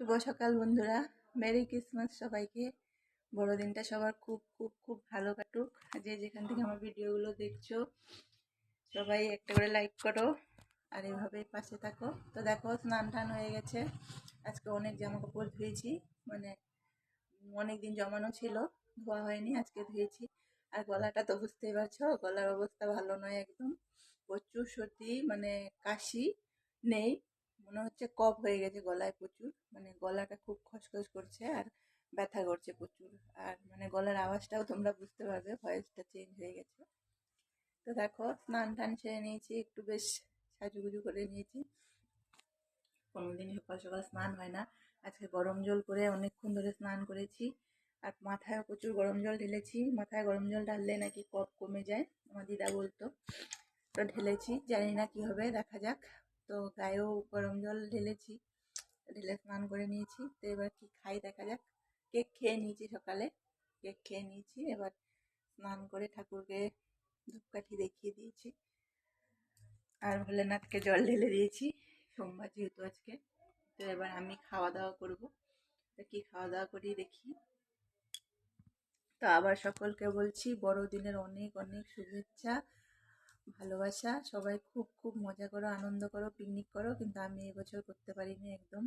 শুভ সকাল, বন্ধুরা। Merry Christmas সবাইকে। বড়দিনটা সবার খুব খুব খুব ভালো কাটুক। যে যেখান থেকে আমার ভিডিওগুলো দেখছ, সবাই একটা করে লাইক করো আর এভাবে পাশে থাকো। তো দেখো, স্নান টান হয়ে গেছে। আজকে অনেক জামা কাপড় ধুয়েছি। মানে অনেক দিন জমানো ছিল, ধোয়া হয়নি, আজকে ধুয়েছি। আর গলাটা তো বুঝতেই পারছ, গলার অবস্থা ভালো নয় একদম। প্রচুর সর্দি মানে কাশি নেই। মনে হচ্ছে কফ হয়ে গেছে গলায় প্রচুর মানে গলাটা খুব খসখস করছে আর ব্যথা করছে প্রচুর। আর মানে গলার আওয়াজটাও তোমরা বুঝতে পারবে ভয়েসটা চেঞ্জ হয়ে গেছে। তো দেখো, স্নান টান সেরে নিয়েছি, একটু বেশ সাজুগুজু করে নিয়েছি। কোনোদিন সকাল সকাল স্নান হয় না। আজকে গরম জল করে অনেকক্ষণ ধরে স্নান করেছি। আর মাথায় প্রচুর গরম জল ঢেলেছি। মাথায় গরম জল ঢাললে নাকি কফ কমে যায়, আমার দিদা বলতো। তো ঢেলেছি, জানি না কি হবে, দেখা যাক। তো গায়েও গরম জল ঢেলেছি, ঢেলে স্নান করে নিয়েছি। তো এবার কি খাই দেখা যাক। কেক খেয়ে নিয়েছি সকালে। কেক খেয়ে নিয়েছি, এবার স্নান করে ঠাকুরকে ধূপকাঠি দেখিয়ে দিয়েছি। আর ভোলেনাথকে জল ঢেলে দিয়েছি, সোমবার যেহেতু আজকে। তো এবার আমি খাওয়া দাওয়া করব। তো কি খাওয়া দাওয়া করি দেখি। তো আবার সকলকে বলছি, বড়দিনের অনেক অনেক শুভেচ্ছা। ভালোবাসা, সবাই খুব খুব মজা করো, আনন্দ করো পিকনিক করো, কিন্তু আমি এবছর করতে পারিনি একদম